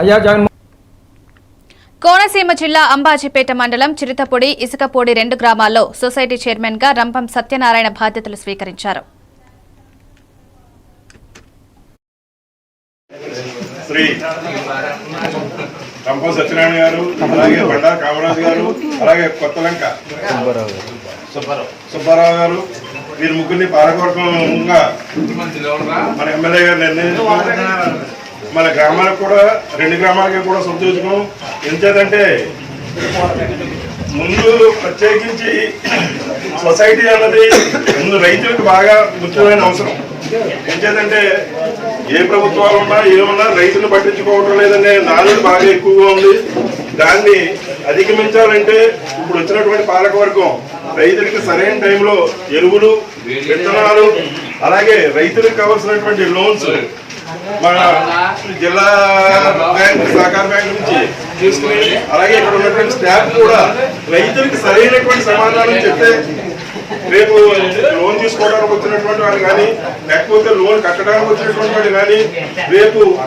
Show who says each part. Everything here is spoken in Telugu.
Speaker 1: అయ్యా జగన్
Speaker 2: కోనసీమ జిల్లా అంబాజీపేట మండలం చిరుతపొడి ఇసుకపొడి రెండు గ్రామాల్లో సొసైటీ చైర్మన్గా రంపం సత్యనారాయణ బాధ్యతలు స్వీకరించారు.
Speaker 3: శ్రీ కంపం సత్యనారాయణ గారు అలాగే బండా కామరాజు గారు అలాగే కొత్తలంక సుబ్బారావు. సుబ్బారావు గారు వీరి ముగ్గురిని పాలకవర్గంగా మన ఎమ్మెల్యే గారు నిర్ణయించుకున్నారు. మన గ్రామాలకు కూడా రెండు గ్రామాలకి కూడా సంతోషం. ఎంతేదంటే ముందు ప్రత్యేకించి సొసైటీ అన్నది ముందు రైతులకు బాగా ముఖ్యమైన అవసరం. ఎంచేదంటే ఏ ప్రభుత్వాలు ఉన్నా ఏమున్నా రైతులు పట్టించుకోవటం లేదనే నాలుగు బాగా ఎక్కువగా ఉంది. దాన్ని అధిగమించాలంటే ఇప్పుడు వచ్చినటువంటి పాలకవర్గం రైతులకి సరైన టైంలో ఎరువులు విత్తనాలు అలాగే రైతులకు కావాల్సినటువంటి లోన్స్ మన జిల్లా బ్యాంక్ సహకార బ్యాంక్ నుంచి తీసుకుని అలాగే ఇక్కడ ఉన్నటువంటి స్టాఫ్ కూడా రైతులకు సరైనటువంటి సమాధానం చెప్తే రేపు లోన్ తీసుకోవడానికి వచ్చినటువంటి వాళ్ళు కానీ లేకపోతే లోన్ కట్టడానికి వచ్చినటువంటి వాళ్ళు కానీ రేపు